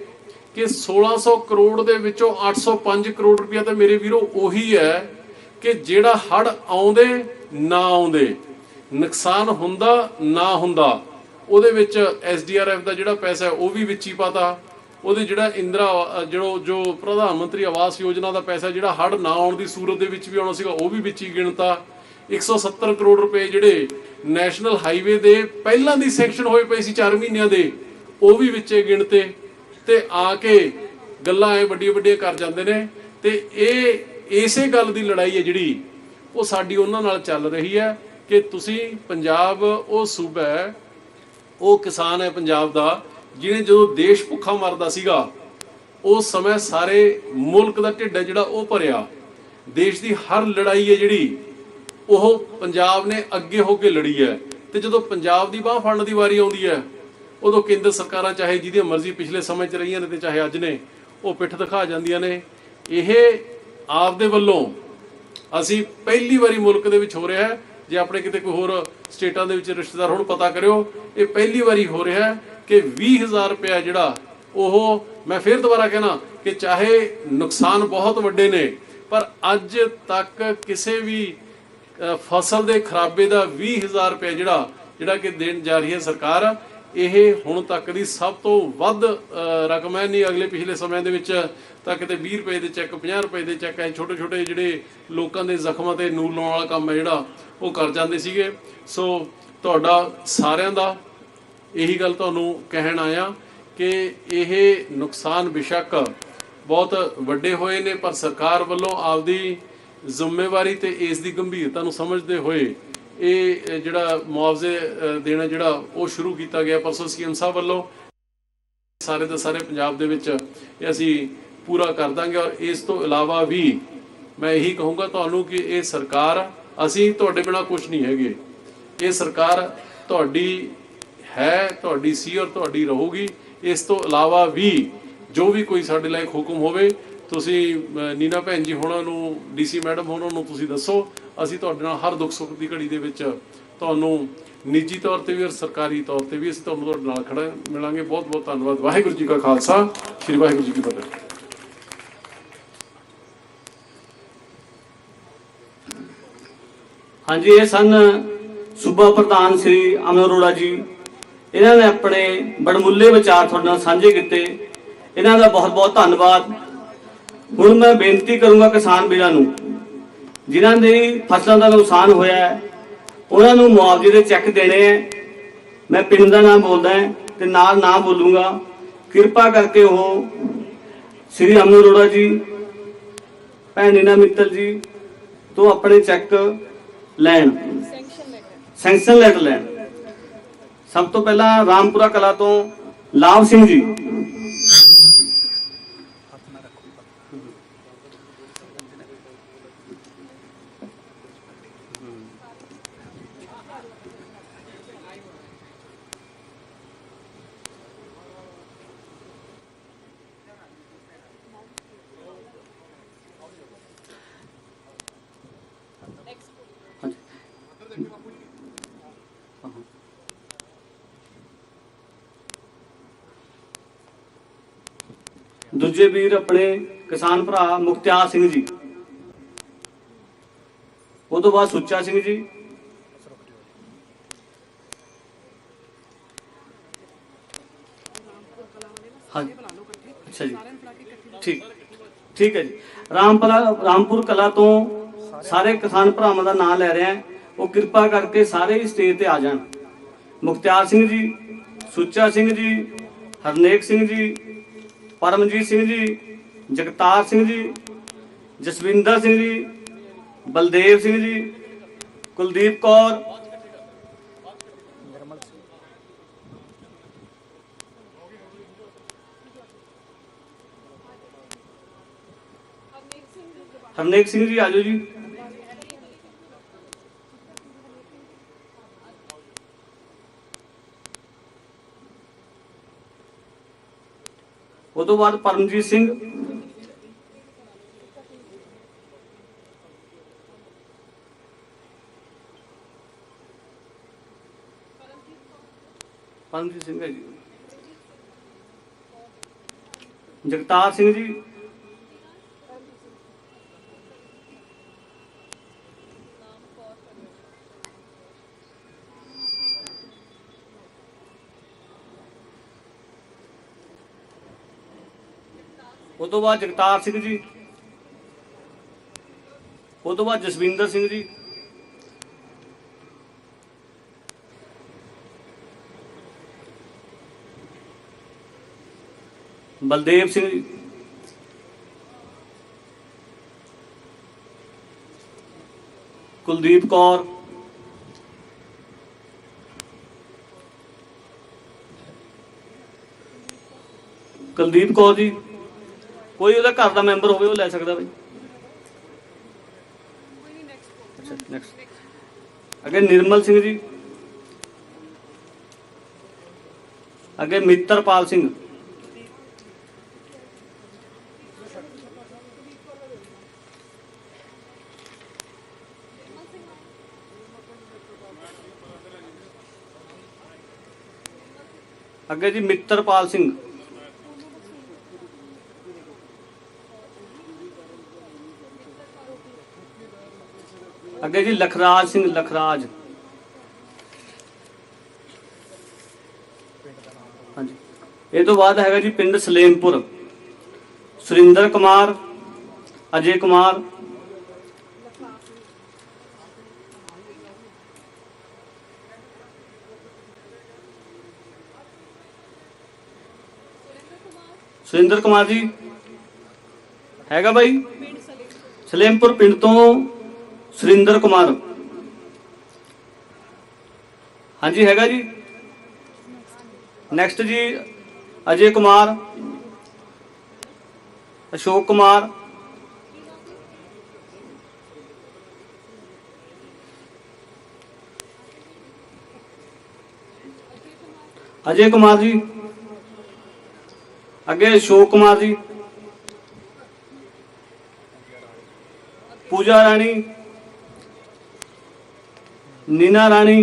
ਕਿ 1600 ਕਰੋੜ ਦੇ ਵਿੱਚੋਂ 805 ਕਰੋੜ ਰੁਪਇਆ ਤਾਂ ਮੇਰੇ ਵੀਰੋ ਉਹੀ ਹੈ ਕਿ ਜਿਹੜਾ ਹੜ ਆਉਂਦੇ, ਨਾ ਆਉਂਦੇ। ਨੁਕਸਾਨ ਹੁੰਦਾ, ਨਾ ਹੁੰਦਾ। ਉਹਦੇ ਵਿੱਚ ਐਸਡੀਆਰਐਫ ਦਾ ਜਿਹੜਾ ਪੈਸਾ ਉਹ ਵੀ ਵਿੱਚ ਹੀ ਪਾਤਾ। ਉਹਦੇ ਜਿਹੜਾ ਇੰਦਰਾ ਅ, ਜਿਹੜੋ ਜੋ ਪ੍ਰਧਾਨ ਮੰਤਰੀ ਆਵਾਸ ਯੋਜਨਾ ਦਾ ਪੈਸਾ ਜਿਹੜਾ ਹੜ ਨਾ ਆਉਣ ਦੀ ਸੂਰਤ ਦੇ ਵਿੱਚ ਵੀ ਆਉਣਾ ਸੀਗਾ ਉਹ ਵੀ ਵਿੱਚ ਹੀ ਗਿਣਤਾ। 170 ਕਰੋੜ ਰੁਪਏ ਜਿਹੜੇ ਨੈਸ਼ਨਲ ਹਾਈਵੇ ਦੇ ਪਹਿਲਾਂ ਦੀ ਸੈਕਸ਼ਨ ਹੋਏ ਪਏ ਸੀ 4 ਮਹੀਨਿਆਂ ਦੇ ਉਹ ਵੀ ਵਿੱਚੇ ਗਿਣਤੇ। ਤੇ ਆ ਕੇ ਗੱਲਾਂ ਐ ਵੱਡੀਆਂ ਵੱਡੀਆਂ ਕਰ ਜਾਂਦੇ ਨੇ। ਤੇ ਇਹ ਇਸੇ ਗੱਲ ਦੀ ਲੜਾਈ ਹੈ ਜਿਹੜੀ ਉਹ ਸਾਡੀ ਉਹਨਾਂ ਨਾਲ ਚੱਲ ਰਹੀ ਹੈ ਕਿ ਤੁਸੀਂ ਪੰਜਾਬ ਉਹ ਸੂਬਾ ਹੈ ਉਹ ਕਿਸਾਨ ਹੈ ਪੰਜਾਬ ਦਾ ਜਿਹਨੇ ਜਦੋਂ ਦੇਸ਼ ਭੁੱਖਾ ਮਰਦਾ ਸੀਗਾ ਉਸ ਸਮੇਂ ਸਾਰੇ ਮੁਲਕ ਦਾ ਢਿੱਡ ਹੈ ਜਿਹੜਾ ਉਹ ਭਰਿਆ। ਦੇਸ਼ ਦੀ ਹਰ ਲੜਾਈ ਹੈ ਜਿਹੜੀ, ਉਹ ਪੰਜਾਬ ਨੇ ਅੱਗੇ ਹੋ ਕੇ ਲੜੀ ਹੈ। ਤੇ ਜਦੋਂ ਪੰਜਾਬ ਦੀ ਬਾਹ ਫੜਨ ਦੀ ਵਾਰੀ ਆਉਂਦੀ ਹੈ, ਉਦੋਂ ਕੇਂਦਰ ਸਰਕਾਰਾਂ ਚਾਹੇ ਜਿਹਦੀ ਮਰਜ਼ੀ ਪਿਛਲੇ ਸਮੇਂ 'ਚ ਰਹੀਆਂ ਨੇ ਤੇ ਚਾਹੇ ਅੱਜ ਨੇ, ਉਹ ਪਿੱਠ ਦਿਖਾ ਜਾਂਦੀਆਂ ਨੇ। ਇਹ ਆਪ ਦੇ ਵੱਲੋਂ ਅਸੀਂ ਪਹਿਲੀ ਵਾਰੀ ਮੁਲਕ ਦੇ ਵਿੱਚ ਹੋ ਰਿਹਾ ਹੈ। ਜੇ ਆਪਣੇ ਕਿਤੇ ਕੋਈ ਹੋਰ ਸਟੇਟਾਂ ਦੇ ਵਿੱਚ ਰਿਸ਼ਤੇਦਾਰ ਹੁਣ, ਪਤਾ ਕਰਿਓ, ਇਹ ਪਹਿਲੀ ਵਾਰੀ ਹੋ ਰਿਹਾ ਹੈ ਕਿ 20000 ਰੁਪਇਆ ਜਿਹੜਾ ਉਹ ਮੈਂ ਫਿਰ ਦੁਬਾਰਾ ਕਹਿਣਾ ਕਿ ਚਾਹੇ ਨੁਕਸਾਨ ਬਹੁਤ ਵੱਡੇ ਨੇ, ਪਰ ਅੱਜ ਤੱਕ ਕਿਸੇ ਵੀ ਫਸਲ ਦੇ ਖਰਾਬੇ ਦਾ 20000 ਰੁਪਏ ਜਿਹੜਾ ਜਿਹੜਾ ਕਿ ਦੇਣ ਜਾ ਰਹੀ ਹੈ ਸਰਕਾਰ, ਇਹ ਹੁਣ ਤੱਕ ਦੀ ਸਭ ਤੋਂ ਵੱਧ ਰਕਮ ਹੈ। ਨਹੀਂ, ਅਗਲੇ ਪਿਛਲੇ ਸਮਿਆਂ ਦੇ ਵਿੱਚ ਤਾਂ ਕਿਤੇ 20 ਰੁਪਏ ਦੇ ਚੈੱਕ 50 ਰੁਪਏ ਦੇ ਚੈੱਕ, ਐ ਛੋਟੇ ਛੋਟੇ ਜਿਹੜੇ ਲੋਕਾਂ ਦੇ ਜ਼ਖਮਾਂ ਤੇ ਨੂਰ ਲਾਉਣ ਵਾਲਾ ਕੰਮ ਹੈ ਜਿਹੜਾ, ਉਹ ਕਰ ਜਾਂਦੇ ਸੀਗੇ। ਸੋ ਤੁਹਾਡਾ ਸਾਰਿਆਂ ਦਾ ਇਹੀ ਗੱਲ ਤੁਹਾਨੂੰ ਕਹਿਣ ਆਇਆ ਕਿ ਇਹ ਨੁਕਸਾਨ ਬਿਸ਼ੱਕ ਬਹੁਤ ਵੱਡੇ ਹੋਏ ਨੇ, ਪਰ ਸਰਕਾਰ ਵੱਲੋਂ ਆਪਦੀ ਜ਼ਿੰਮੇਵਾਰੀ ਤੇ ਇਸ ਦੀ ਗੰਭੀਰਤਾ ਨੂੰ ਸਮਝਦੇ ਹੋਏ ਇਹ ਜਿਹੜਾ ਮੁਆਵਜ਼ੇ ਦੇਣਾ ਜਿਹੜਾ ਉਹ ਸ਼ੁਰੂ ਕੀਤਾ ਗਿਆ। ਪਰਸੋਂ ਸੀਐਮ ਸਾਹਿਬ ਵੱਲੋਂ ਸਾਰੇ ਦੇ ਸਾਰੇ ਪੰਜਾਬ ਦੇ ਵਿੱਚ ਇਹ ਅਸੀਂ ਪੂਰਾ ਕਰ ਦਾਂਗੇ ਔਰ ਇਸ ਤੋਂ ਇਲਾਵਾ ਵੀ ਮੈਂ ਇਹੀ ਕਹੂੰਗਾ ਤੁਹਾਨੂੰ ਕਿ ਇਹ ਸਰਕਾਰ, ਅਸੀਂ ਤੁਹਾਡੇ ਬਿਨਾ ਕੁਝ ਨਹੀਂ ਹੈਗੇ। ਇਹ ਸਰਕਾਰ ਤੁਹਾਡੀ ਹੈ ਤੁਹਾਡੀ ਸੀ ਔਰ ਤੁਹਾਡੀ ਰਹੂਗੀ। ਇਸ ਤੋਂ ਇਲਾਵਾ ਵੀ ਜੋ ਵੀ ਕੋਈ ਸਾਡੇ ਲਈ ਹੁਕਮ ਹੋਵੇ, ਤੁਸੀਂ ਨੀਨਾ ਭੈਣ ਜੀ ਹੋਣਾ ਨੂੰ ਡੀਸੀ ਮੈਡਮ ਹੋਣਾ ਨੂੰ ਤੁਸੀਂ ਦੱਸੋ। ਅਸੀਂ ਤੁਹਾਡੇ ਨਾਲ ਹਰ ਦੁੱਖ ਸੁੱਖ ਦੀ ਘੜੀ ਦੇ ਵਿੱਚ ਤੁਹਾਨੂੰ ਨਿੱਜੀ ਤੌਰ ਤੇ ਵੀ ਔਰ ਸਰਕਾਰੀ ਤੌਰ ਤੇ ਵੀ ਅਸੀਂ ਤੁਹਾਨੂੰ ਤੁਹਾਡੇ ਨਾਲ ਖੜਾ ਮਿਲਾਂਗੇ। ਬਹੁਤ ਬਹੁਤ ਧੰਨਵਾਦ। ਵਾਹਿਗੁਰੂ ਜੀ ਕਾ ਖਾਲਸਾ। ਸ੍ਰੀ ਵਾਹਿਗੁਰੂ ਜੀ ਕੀ ਫਤਿਹ। ਹਾਂਜੀ, ਇਹ ਸਨ ਸੂਬਾ ਪ੍ਰਧਾਨ ਸ੍ਰੀ ਅਮਰ ਅਰੋੜਾ ਜੀ। ਇਹਨਾਂ ਨੇ ਆਪਣੇ ਬੜਮੁੱਲੇ ਵਿਚਾਰ ਤੁਹਾਡੇ ਨਾਲ ਸਾਂਝੇ ਕੀਤੇ। ਇਹਨਾਂ ਦਾ ਬਹੁਤ ਬਹੁਤ ਧੰਨਵਾਦ। ਹੁਣ ਮੈਂ ਬੇਨਤੀ ਕਰੂੰਗਾ ਕਿਸਾਨ ਵੀਰਾਂ ਨੂੰ ਜਿਨ੍ਹਾਂ ਦੀ ਫਸਲਾਂ ਦਾ ਨੁਕਸਾਨ ਹੋਇਆ ਹੈ ਉਹਨਾਂ ਨੂੰ ਮੁਆਵਜ਼ੇ ਦੇ ਚੈੱਕ ਦੇਣੇ ਹੈ। ਮੈਂ ਪਿੰਡ ਦਾ ਨਾਮ ਬੋਲਦਾ ਹਾਂ ਤੇ ਨਾਲ ਨਾ ਬੋਲੂੰਗਾ। ਕਿਰਪਾ ਕਰਕੇ ਉਹ ਸ੍ਰੀ ਅਮਰ ਅਰੋੜਾ ਜੀ ਭੈਣ ਨੀਨਾ ਮਿੱਤਲ ਜੀ ਤੋਂ ਆਪਣੇ ਚੈੱਕ ਲੈਣ। ਸੈਂਕਸ਼ਨ ਲੈਟਰ ਲੈਣ। ਸਭ ਤੋਂ ਪਹਿਲਾਂ ਰਾਮਪੁਰਾ ਕਲਾ ਤੋਂ ਲਾਭ ਸਿੰਘ ਜੀ। ਦੂਜੇ ਵੀਰ ਆਪਣੇ ਕਿਸਾਨ ਭਰਾ ਮੁਖਤਿਆਰ ਸਿੰਘ ਜੀ। ਉਹ ਤੋਂ ਬਾਅਦ ਸੁੱਚਾ ਸਿੰਘ ਜੀ। ਹਾਂਜੀ ਅੱਛਾ ਜੀ। ਠੀਕ ਠੀਕ ਹੈ ਜੀ। ਰਾਮਪੁਰਾ ਰਾਮਪੁਰ ਕਲਾ ਤੋਂ ਸਾਰੇ ਕਿਸਾਨ ਭਰਾਵਾਂ ਦਾ ਨਾਮ ਲੈ ਰਿਹਾ ਉਹ ਕਿਰਪਾ ਕਰਕੇ ਸਾਰੇ ਸਟੇਜ ਤੇ ਆ ਜਾਣ। ਮੁਖਤਿਆਰ ਸਿੰਘ ਜੀ, ਸੁੱਚਾ ਸਿੰਘ ਜੀ, ਹਰਨੇਕ ਸਿੰਘ ਜੀ ਪਰਮਜੀਤ ਸਿੰਘ ਜੀ, ਜਗਤਾਰ ਸਿੰਘ ਜੀ, ਜਸਵਿੰਦਰ ਸਿੰਘ ਜੀ, ਬਲਦੇਵ ਸਿੰਘ ਜੀ, ਕੁਲਦੀਪ ਕੌਰ। ਹਰਨੇਕ ਸਿੰਘ ਜੀ, ਆਜੋ ਜੀ। ਉਹ ਤੋਂ ਬਾਅਦ ਪਰਮਜੀਤ ਸਿੰਘ ਪਰਮਜੀਤ ਸਿੰਘ ਹੈ ਜੀ। ਜਗਤਾਰ ਸਿੰਘ ਜੀ ਉਹ ਤੋਂ ਬਾਅਦ ਜਗਤਾਰ ਸਿੰਘ ਜੀ ਉਹ ਤੋਂ ਬਾਅਦ ਜਸਵਿੰਦਰ ਸਿੰਘ ਜੀ। ਬਲਦੇਵ ਸਿੰਘ ਜੀ। ਕੁਲਦੀਪ ਕੌਰ। ਕੁਲਦੀਪ ਕੌਰ ਜੀ। ਕੋਈ ਉਹਦਾ ਘਰ ਦਾ ਮੈਂਬਰ ਹੋਵੇ ਉਹ ਲੈ ਸਕਦਾ ਬਈ। ਅੱਛਾ ਨੈਕਸਟ ਅੱਗੇ ਨਿਰਮਲ ਸਿੰਘ ਜੀ। ਅੱਗੇ ਮਿੱਤਰਪਾਲ ਸਿੰਘ। ਅੱਗੇ ਜੀ ਮਿੱਤਰਪਾਲ ਸਿੰਘ। ਅੱਗੇ ਜੀ ਲਖਰਾਜ ਸਿੰਘ ਲਖਰਾਜ। ਹਾਂਜੀ। ਇਹ ਤੋਂ ਬਾਅਦ ਹੈਗਾ ਜੀ ਪਿੰਡ ਸਲੇਮਪੁਰ। ਸੁਰਿੰਦਰ ਕੁਮਾਰ, ਅਜੇ ਕੁਮਾਰ। ਸੁਰਿੰਦਰ ਕੁਮਾਰ ਜੀ। ਹੈਗਾ ਬਾਈ? ਸਲੇਮਪੁਰ ਪਿੰਡ ਤੋਂ ਸੁਰਿੰਦਰ ਕੁਮਾਰ। ਹਾਂਜੀ, ਹੈਗਾ ਜੀ? ਨੈਕਸਟ ਜੀ, ਅਜੇ ਕੁਮਾਰ। ਅਸ਼ੋਕ ਕੁਮਾਰ। ਅਜੇ ਕੁਮਾਰ ਜੀ। ਅੱਗੇ ਅਸ਼ੋਕ ਕੁਮਾਰ ਜੀ। ਪੂਜਾ ਰਾਣੀ। ਨੀਨਾ ਰਾਣੀ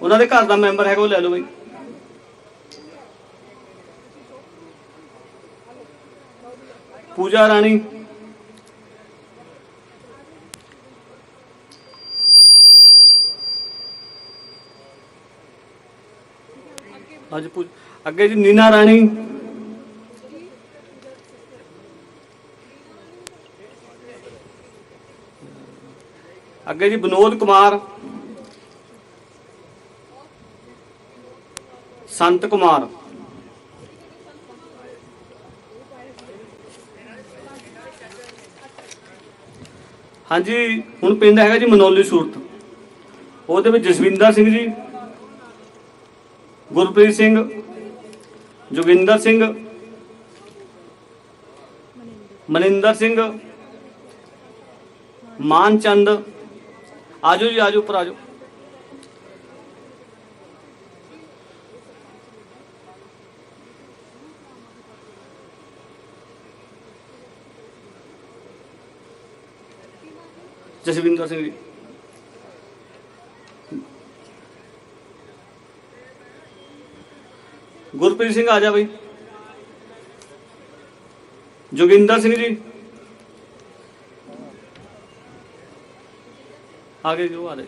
ਉਹਨਾਂ ਦੇ ਘਰ ਦਾ ਮੈਂਬਰ ਹੈਗਾ ਉਹ ਲੈ ਲਓ ਬਈ ਪੂਜਾ ਰਾਣੀ ਅੱਜ ਪੂਜ ਅੱਗੇ ਜੀ ਨੀਨਾ ਰਾਣੀ ਅੱਗੇ ਜੀ ਵਿਨੋਦ ਕੁਮਾਰ। ਸੰਤ ਕੁਮਾਰ। ਹਾਂਜੀ, ਹੁਣ ਪਿੰਡ ਹੈਗਾ ਜੀ ਮਨੋਲੀ ਸੂਰਤ। ਉਹਦੇ ਵਿੱਚ ਜਸਵਿੰਦਰ ਸਿੰਘ ਜੀ, ਗੁਰਪ੍ਰੀਤ ਸਿੰਘ, ਜੋਗਿੰਦਰ ਸਿੰਘ, ਮਨਿੰਦਰ ਸਿੰਘ, ਮਾਨਚੰਦ ਆਜੋ ਜੀ, ਆਜੋ ਉੱਪਰ ਆਜੋ। ਜਸਵਿੰਦਰ ਸਿੰਘ ਜੀ। ਗੁਰਪ੍ਰੀਤ ਸਿੰਘ ਆ ਜਾ ਬਈ। ਜੋਗਿੰਦਰ ਸਿੰਘ ਜੀ। ਆਗੇ ਜੋ ਆ ਰਹੇ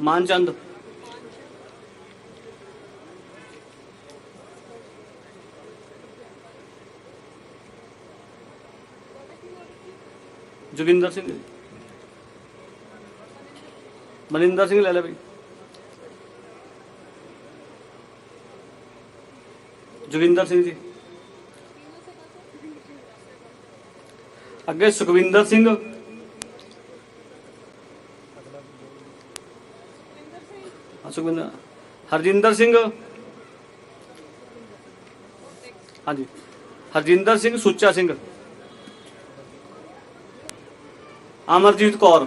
ਮਾਨਚੰਦ ਜੋਗਿੰਦਰ ਸਿੰਘ ਜੀ। ਮਨਿੰਦਰ ਸਿੰਘ ਲੈ ਲੈ ਬਈ ਜੋਗਿੰਦਰ ਸਿੰਘ ਜੀ ਅੱਗੇ ਸੁਖਵਿੰਦਰ ਸਿੰਘ। ਸੁਖਵਿੰਦਰ। ਹਰਜਿੰਦਰ ਸਿੰਘ। ਹਾਂਜੀ। ਹਰਜਿੰਦਰ ਸਿੰਘ ਸੁੱਚਾ ਸਿੰਘ। ਅਮਰਜੀਤ ਕੌਰ।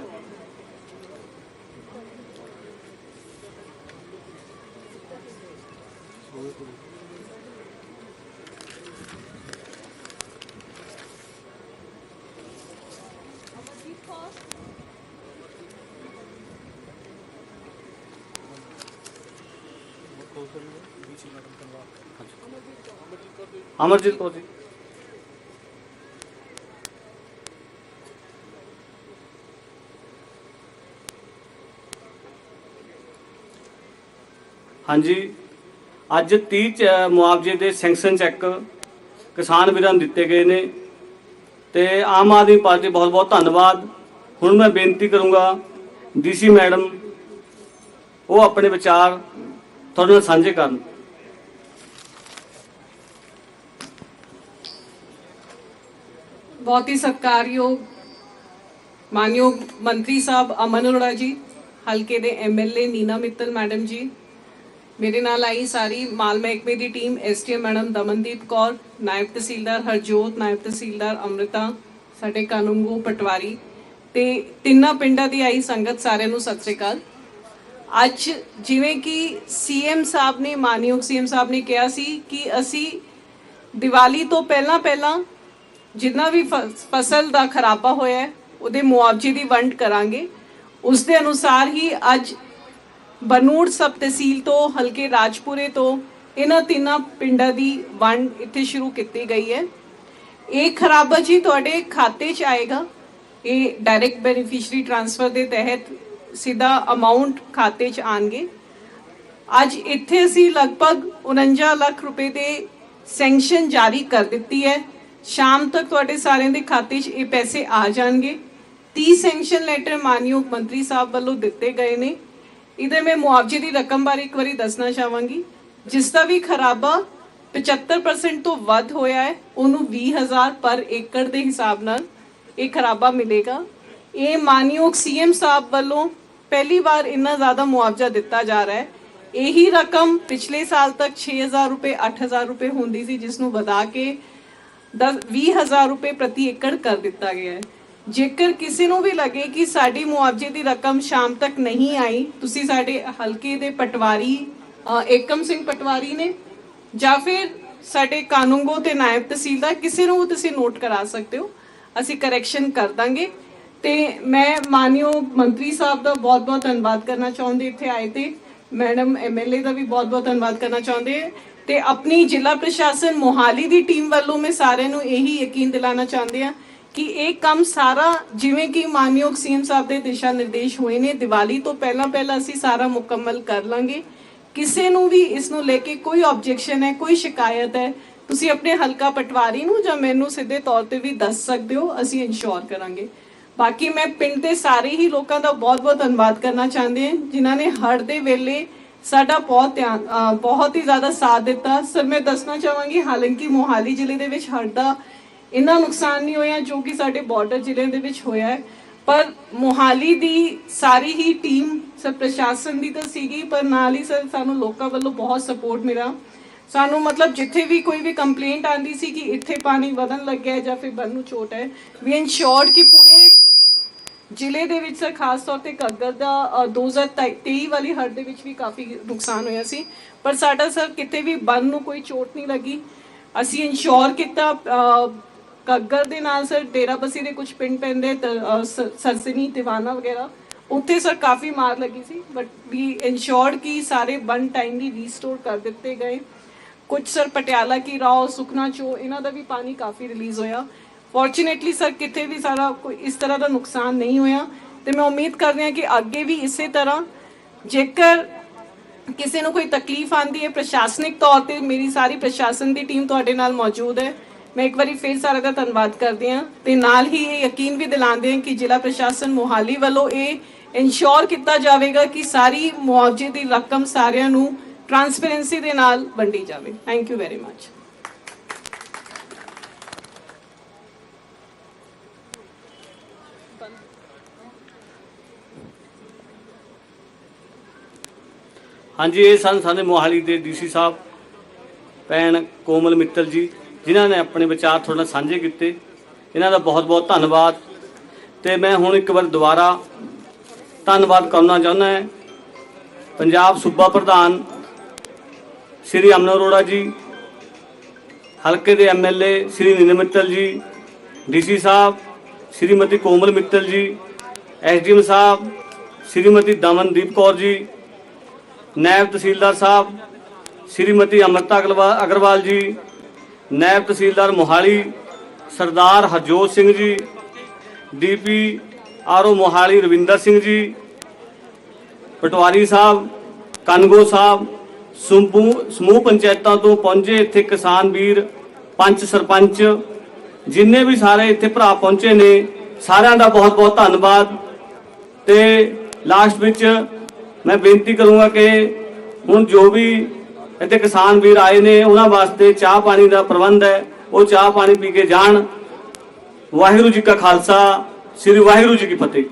ਅਮਰਜੀਤ ਕੌਰ ਜੀ। ਹਾਂਜੀ, ਅੱਜ 30 ਮੁਆਵਜ਼ੇ ਦੇ ਸੈਂਕਸ਼ਨ ਚੈੱਕ ਕਿਸਾਨ ਵੀਰਾਂ ਨੂੰ ਦਿੱਤੇ ਗਏ ਨੇ ਤੇ ਆਮ ਆਦਮੀ ਪਾਰਟੀ ਬਹੁਤ ਬਹੁਤ ਧੰਨਵਾਦ। ਹੁਣ ਮੈਂ ਬੇਨਤੀ ਕਰੂੰਗਾ ਡੀਸੀ ਮੈਡਮ, ਉਹ ਆਪਣੇ ਵਿਚਾਰ ਤੁਹਾਡੇ ਨਾਲ ਸਾਂਝੇ ਕਰਨ ਬਹੁਤ ਹੀ ਸਤਿਕਾਰਯੋਗ ਮਾਨਯੋਗ ਮੰਤਰੀ ਸਾਹਿਬ ਅਮਨ ਅਰੋੜਾ ਜੀ ਹਲਕੇ ਦੇ ਐਮਐਲਏ ਨੀਨਾ ਮਿੱਤਲ ਮੈਡਮ ਜੀ ਮੇਰੇ ਨਾਲ ਆਈ ਸਾਰੀ ਮਾਲ ਮਹਿਕਮੇ ਦੀ team STM madam Damandeep Kaur ਨਾਇਬ ਤਹਿਸੀਲਦਾਰ ਹਰਜੋਤ ਨਾਇਬ ਤਹਿਸੀਲਦਾਰ ਅੰਮ੍ਰਿਤਾ ਸਾਡੇ ਕਾਨੂੰਗੋ ਪਟਵਾਰੀ ਤੇ ਤਿੰਨਾਂ ਪਿੰਡਾਂ ਦੀ ਆਈ ਸੰਗਤ ਸਾਰਿਆਂ ਨੂੰ ਸਤਿ ਸ੍ਰੀ ਅਕਾਲ ਅੱਜ ਜਿਵੇਂ ਕਿ ਸੀਐਮ ਸਾਹਿਬ ਨੇ, ਮਾਨਯੋਗ ਸੀਐਮ ਸਾਹਿਬ ਨੇ ਕਿਹਾ ਸੀ ਕਿ ਅਸੀਂ ਦੀਵਾਲੀ ਤੋਂ ਪਹਿਲਾਂ ਪਹਿਲਾਂ ਜਿੰਨਾ ਵੀ ਫ- ਫਸਲ ਦਾ ਖਰਾਬਾ ਹੋਇਆ ਹੈ, ਉਹਦੇ ਮੁਆਵਜ਼ੇ ਦੀ ਵੰਡ ਕਰਾਂਗੇ। ਉਸ ਦੇ ਅਨੁਸਾਰ ਹੀ ਅੱਜ ਬਨੂੜ ਸਬ ਤਹਿਸੀਲ ਤੋਂ, ਹਲਕੇ ਰਾਜਪੁਰੇ ਤੋਂ ਇਹਨਾਂ ਤਿੰਨਾਂ ਪਿੰਡਾਂ ਦੀ ਵੰਡ ਇੱਥੇ ਸ਼ੁਰੂ ਕੀਤੀ ਗਈ ਹੈ। ਇਹ ਖਰਾਬਾ ਜੀ ਤੁਹਾਡੇ ਖਾਤੇ 'ਚ ਆਏਗਾ। ਇਹ ਡਾਇਰੈਕਟ ਬੈਨੀਫੀਸ਼ੀਅਰੀ ਟ੍ਰਾਂਸਫਰ ਦੇ ਤਹਿਤ ਸਿੱਧਾ ਅਮਾਉਂਟ ਖਾਤੇ 'ਚ ਆਣਗੇ। ਅੱਜ ਇੱਥੇ ਅਸੀਂ ਲਗਭਗ 49 ਲੱਖ ਰੁਪਏ ਦੇ ਸੈਂਕਸ਼ਨ ਜਾਰੀ ਕਰ ਦਿੱਤੀ ਹੈ। ਸ਼ਾਮ ਤੱਕ ਤੁਹਾਡੇ ਸਾਰਿਆਂ ਦੇ ਖਾਤੇ 'ਚ ਇਹ ਪੈਸੇ ਆ ਜਾਣਗੇ। 30 ਸੈਂਕਸ਼ਨ ਲੈਟਰ ਮਾਨਯੋਗ ਮੰਤਰੀ ਸਾਹਿਬ ਵੱਲੋਂ ਦਿੱਤੇ ਗਏ ਨੇ। ਇਹਦੇ ਮੈਂ ਮੁਆਵਜ਼ੇ ਦੀ ਰਕਮ ਬਾਰੇ ਇੱਕ ਵਾਰੀ ਦੱਸਣਾ ਚਾਹਾਂਗੀ। ਜਿਸ ਦਾ ਵੀ ਖਰਾਬਾ 75% ਤੋਂ ਵੱਧ ਹੋਇਆ ਹੈ, ਉਹਨੂੰ 20000 ਪਰ ਏਕੜ ਦੇ ਹਿਸਾਬ ਨਾਲ ਇਹ ਖਰਾਬਾ ਮਿਲੇਗਾ। ਇਹ ਮਾਨਯੋਗ ਸੀਐਮ ਸਾਹਿਬ ਵੱਲੋਂ ਪਹਿਲੀ ਵਾਰ ਇੰਨਾ ਜ਼ਿਆਦਾ ਮੁਆਵਜ਼ਾ ਦਿੱਤਾ ਜਾ ਰਿਹਾ ਹੈ। ਇਹੀ ਰਕਮ ਪਿਛਲੇ ਸਾਲ ਤੱਕ 6000 ਰੁਪਏ 8000 ਰੁਪਏ ਹੁੰਦੀ ਸੀ, ਜਿਸ ਨੂੰ ਵਧਾ ਕੇ 10 20000 ਰੁਪਏ ਪ੍ਰਤੀ ਏਕੜ ਕਰ ਦਿੱਤਾ ਗਿਆ ਹੈ। ਜੇਕਰ ਕਿਸੇ ਨੂੰ ਵੀ ਲੱਗੇ ਕਿ ਸਾਡੀ ਮੁਆਵਜ਼ੇ ਦੀ ਰਕਮ ਸ਼ਾਮ ਤੱਕ ਨਹੀਂ ਆਈ, ਤੁਸੀਂ ਸਾਡੇ ਹਲਕੇ ਦੇ ਪਟਵਾਰੀ ਏਕਮ ਸਿੰਘ ਪਟਵਾਰੀ ਨੇ, ਜਾਂ ਫਿਰ ਸਾਡੇ ਕਾਨੂੰਗੋ ਤੇ ਨਾਇਬ ਤਹਿਸੀਲਦਾਰ, ਕਿਸੇ ਨੂੰ ਵੀ ਤੁਸੀਂ ਨੋਟ ਕਰਾ ਸਕਦੇ ਹੋ। ਅਸੀਂ ਕਰੈਕਸ਼ਨ ਕਰ ਦਾਂਗੇ। ਤੇ ਮੈਂ ਮਾਨਯੋਗ ਮੰਤਰੀ ਸਾਹਿਬ ਦਾ ਬਹੁਤ-ਬਹੁਤ ਧੰਨਵਾਦ ਕਰਨਾ ਚਾਹੁੰਦੀ ਇੱਥੇ ਆਏ ਤੇ। ਮੈਡਮ ਐਮਐਲਏ ਦਾ ਵੀ ਬਹੁਤ-ਬਹੁਤ ਧੰਨਵਾਦ ਕਰਨਾ ਚਾਹੁੰਦੇ ਤੇ ਆਪਣੀ ਜ਼ਿਲ੍ਹਾ ਪ੍ਰਸ਼ਾਸਨ ਮੋਹਾਲੀ ਦੀ ਟੀਮ ਵੱਲੋਂ ਮੈਂ ਸਾਰਿਆਂ ਨੂੰ ਇਹੀ ਯਕੀਨ ਦਿਲਾਣਾ ਚਾਹੁੰਦੇ ਹਾਂ ਕਿ ਇਹ ਕੰਮ ਸਾਰਾ ਜਿਵੇਂ ਕਿ ਮਾਨਯੋਗ ਸੀਐਮ ਸਾਹਿਬ ਦੇ ਦਿਸ਼ਾ ਨਿਰਦੇਸ਼ ਹੋਏ ਨੇ, ਦੀਵਾਲੀ ਤੋਂ ਪਹਿਲਾਂ ਪਹਿਲਾਂ ਅਸੀਂ ਸਾਰਾ ਮੁਕੰਮਲ ਕਰ ਲਾਂਗੇ। ਕਿਸੇ ਨੂੰ ਵੀ ਇਸ ਨੂੰ ਲੈ ਕੇ ਕੋਈ ਆਬਜੈਕਸ਼ਨ ਹੈ, ਕੋਈ ਸ਼ਿਕਾਇਤ ਹੈ, ਤੁਸੀਂ ਆਪਣੇ ਹਲਕਾ ਪਟਵਾਰੀ ਨੂੰ ਜਾਂ ਮੈਨੂੰ ਸਿੱਧੇ ਤੌਰ ਤੇ ਵੀ ਦੱਸ ਸਕਦੇ ਹੋ, ਅਸੀਂ ਇਨਸ਼ੋਰ ਕਰਾਂਗੇ। ਬਾਕੀ ਮੈਂ ਪਿੰਡ ਦੇ ਸਾਰੇ ਹੀ ਲੋਕਾਂ ਦਾ ਬਹੁਤ-ਬਹੁਤ ਧੰਨਵਾਦ ਕਰਨਾ ਚਾਹੁੰਦੇ ਹਾਂ, ਜਿਨ੍ਹਾਂ ਨੇ ਹੜ੍ਹ ਦੇ ਵੇਲੇ ਸਾਡਾ ਬਹੁਤ ਧਿਆਨ ਬਹੁਤ ਹੀ ਜ਼ਿਆਦਾ ਸਾਥ ਦਿੱਤਾ। ਸਰ, ਮੈਂ ਦੱਸਣਾ ਚਾਹਾਂਗੀ, ਹਾਲਾਂਕਿ ਮੋਹਾਲੀ ਜ਼ਿਲ੍ਹੇ ਦੇ ਵਿੱਚ ਹੜ੍ਹ ਦਾ ਇੰਨਾ ਨੁਕਸਾਨ ਨਹੀਂ ਹੋਇਆ ਜੋ ਕਿ ਸਾਡੇ ਬਾਰਡਰ ਜ਼ਿਲ੍ਹਿਆਂ ਦੇ ਵਿੱਚ ਹੋਇਆ ਹੈ। ਪਰ ਮੋਹਾਲੀ ਦੀ ਸਾਰੀ ਹੀ ਟੀਮ ਸਰ, ਪ੍ਰਸ਼ਾਸਨ ਦੀ ਤਾਂ ਸੀਗੀ, ਪਰ ਨਾਲ ਹੀ ਸਰ, ਸਾਨੂੰ ਲੋਕਾਂ ਵੱਲੋਂ ਬਹੁਤ ਸਪੋਰਟ ਮਿਲਿਆ। ਸਾਨੂੰ ਮਤਲਬ ਜਿੱਥੇ ਵੀ ਕੋਈ ਵੀ ਕੰਪਲੇਂਟ ਆਂਦੀ ਸੀ ਕਿ ਇੱਥੇ ਪਾਣੀ ਵਧਣ ਲੱਗਿਆ ਜਾਂ ਫਿਰ ਬੰਨ ਨੂੰ ਚੋਟ ਹੈ ਵੀ ਇਨਸ਼ੋਰਡ ਕਿ ਪੂਰੇ ਜ਼ਿਲ੍ਹੇ ਦੇ ਵਿੱਚ ਸਰ ਖਾਸ ਤੌਰ ਤੇ ਘੱਗਰ ਦਾ ਅ, 2023 ਵਾਲੀ ਹੜ੍ਹ ਦੇ ਵਿੱਚ ਵੀ ਕਾਫੀ ਨੁਕਸਾਨ ਹੋਇਆ ਸੀ। ਪਰ ਸਾਡਾ ਸਰ ਕਿਤੇ ਵੀ ਬੰਨ ਨੂੰ ਕੋਈ ਚੋਟ ਨਹੀਂ ਲੱਗੀ। ਅਸੀਂ ਇਨਸ਼ੋਰ ਕੀਤਾ ਅ, ਘੱਗਰ ਦੇ ਨਾਲ ਸਰ ਡੇਰਾਬੱਸੀ ਦੇ ਕੁਝ ਪਿੰਡ ਪੈਂਦੇ ਤ- ਅ, ਸ- ਸਰਸਨੀ ਟਿਵਾਨਾ ਵਗੈਰਾ ਉੱਥੇ ਸਰ ਕਾਫੀ ਮਾਰ ਲੱਗੀ ਸੀ। ਬਟ ਵੀ ਇਨਸ਼ੋਰਡ ਕਿ ਸਾਰੇ ਬੰਨ ਟਾਈਮਲੀ ਰੀਸਟੋਰ ਕਰ ਦਿੱਤੇ ਗਏ। ਕੁਝ ਸਰ ਪਟਿਆਲਾ ਕੀ ਰਾਓ ਸੁਖਨਾ ਚੋ ਇਹਨਾਂ ਦਾ ਵੀ ਪਾਣੀ ਕਾਫੀ ਰਿਲੀਜ਼ ਹੋਇਆ। ਫੋਰਚੂਨੇਟਲੀ ਸਰ ਕਿਤੇ ਵੀ ਸਾਰਾ ਕੋਈ ਇਸ ਤਰ੍ਹਾਂ ਦਾ ਨੁਕਸਾਨ ਨਹੀਂ ਹੋਇਆ। ਤੇ ਮੈਂ ਉਮੀਦ ਕਰਦੀ ਹਾਂ ਕਿ ਅੱਗੇ ਵੀ ਇਸੇ ਤਰ੍ਹਾਂ, ਜੇਕਰ ਕਿਸੇ ਨੂੰ ਕੋਈ ਤਕਲੀਫ ਆਂਦੀ ਹੈ, ਪ੍ਰਸ਼ਾਸਨਿਕ ਤੌਰ ਤੇ ਮੇਰੀ ਸਾਰੀ ਪ੍ਰਸ਼ਾਸਨ ਦੀ ਟੀਮ ਤੁਹਾਡੇ ਨਾਲ ਮੌਜੂਦ ਹੈ। ਮੈਂ ਇੱਕ ਵਾਰੀ ਫਿਰ ਸਾਰਾ ਦਾ ਧੰਨਵਾਦ ਕਰਦੀ ਹਾਂ। ਤੇ ਨਾਲ ਹੀ ਇਹ ਯਕੀਨ ਵੀ ਦਿਲਾਉਂਦੇ ਹਾਂ ਕਿ ਜ਼ਿਲ੍ਹਾ ਪ੍ਰਸ਼ਾਸਨ ਮੋਹਾਲੀ ਵੱਲੋਂ ਇਹ ਇਨਸ਼ੋਰ ਕੀਤਾ ਜਾਵੇਗਾ ਕਿ ਸਾਰੀ ਮੁਆਵਜ਼ੇ ਦੀ ਰਕਮ ਸਾਰਿਆਂ ਨੂੰ ਟਰਾਂਸਪੇਰੈਂਸੀ ਦੇ ਨਾਲ ਵੰਡੀ ਜਾਵੇ। ਥੈਂਕ ਯੂ ਵੈਰੀ ਮੱਚ ਹਾਂਜੀ, ਇਹ ਸਨ ਸਾਡੇ ਮੋਹਾਲੀ ਦੇ ਡੀਸੀ ਸਾਹਿਬ, ਭੈਣ ਕੋਮਲ ਮਿੱਤਲ ਜੀ, ਜਿਨ੍ਹਾਂ ਨੇ ਆਪਣੇ ਵਿਚਾਰ ਤੁਹਾਡੇ ਨਾਲ ਸਾਂਝੇ ਕੀਤੇ। ਇਹਨਾਂ ਦਾ ਬਹੁਤ-ਬਹੁਤ ਧੰਨਵਾਦ। ਤੇ ਮੈਂ ਹੁਣ ਇੱਕ ਵਾਰ ਦੁਬਾਰਾ ਧੰਨਵਾਦ ਕਰਨਾ ਚਾਹੁੰਦਾ ਹਾਂ। ਪੰਜਾਬ ਸੂਬਾ ਪ੍ਰਧਾਨ ਸ਼੍ਰੀ ਅਮਨ ਅਰੋੜਾ ਜੀ, ਹਲਕੇ ਦੇ ਐਮਐਲਏ ਸ਼੍ਰੀ ਨੀਨਾ ਮਿੱਤਲ ਜੀ, ਡੀਸੀ ਸਾਹਿਬ, ਸ਼੍ਰੀਮਤੀ ਕੋਮਲ ਮਿੱਤਲ ਜੀ ਐਸਡੀਐਮ ਸਾਹਿਬ, ਸ਼੍ਰੀਮਤੀ ਦਮਨਦੀਪ ਕੌਰ ਜੀ ਨਾਇਬ ਤਹਿਸੀਲਦਾਰ ਸਾਹਿਬ, ਸ਼੍ਰੀਮਤੀ ਅਮਰਤਾ ਅਗਰਵਾ- ਅਗਰਵਾਲ ਜੀ, ਨਾਇਬ ਤਹਿਸੀਲਦਾਰ ਮੋਹਾਲੀ, ਸਰਦਾਰ ਹਰਜੋਤ ਸਿੰਘ ਜੀ, ਡੀਪੀ ਆਰਓ ਮੋਹਾਲੀ ਰਵਿੰਦਰ ਸਿੰਘ ਜੀ, ਪਟਵਾਰੀ ਸਾਹਿਬ, ਕਨਗੋ ਸਾਹਿਬ ਸਮੂਹ ਸਮੂਹ ਪੰਚਾਇਤਾਂ ਤੋਂ ਪਹੁੰਚੇ ਇੱਥੇ ਕਿਸਾਨ ਵੀਰ, ਪੰਚ ਸਰਪੰਚ, ਜਿੰਨੇ ਵੀ ਸਾਰੇ ਇੱਥੇ ਭਰਾ ਪਹੁੰਚੇ ਨੇ, ਸਾਰਿਆਂ ਦਾ ਬਹੁਤ ਬਹੁਤ ਧੰਨਵਾਦ। ਤੇ ਲਾਸਟ ਵਿੱਚ ਮੈਂ ਬੇਨਤੀ ਕਰੂੰਗਾ ਕਿ ਹੁਣ ਜੋ ਵੀ ਇੱਥੇ ਕਿਸਾਨ ਵੀਰ ਆਏ ਨੇ, ਉਹਨਾਂ ਵਾਸਤੇ ਚਾਹ ਪਾਣੀ ਦਾ ਪ੍ਰਬੰਧ ਹੈ, ਉਹ ਚਾਹ ਪਾਣੀ ਪੀ ਕੇ ਜਾਣ। ਵਾਹਿਗੁਰੂ ਜੀ ਕਾ ਖਾਲਸਾ, ਸ੍ਰੀ ਵਾਹਿਗੁਰੂ ਜੀ ਕੀ ਫਤਿਹ।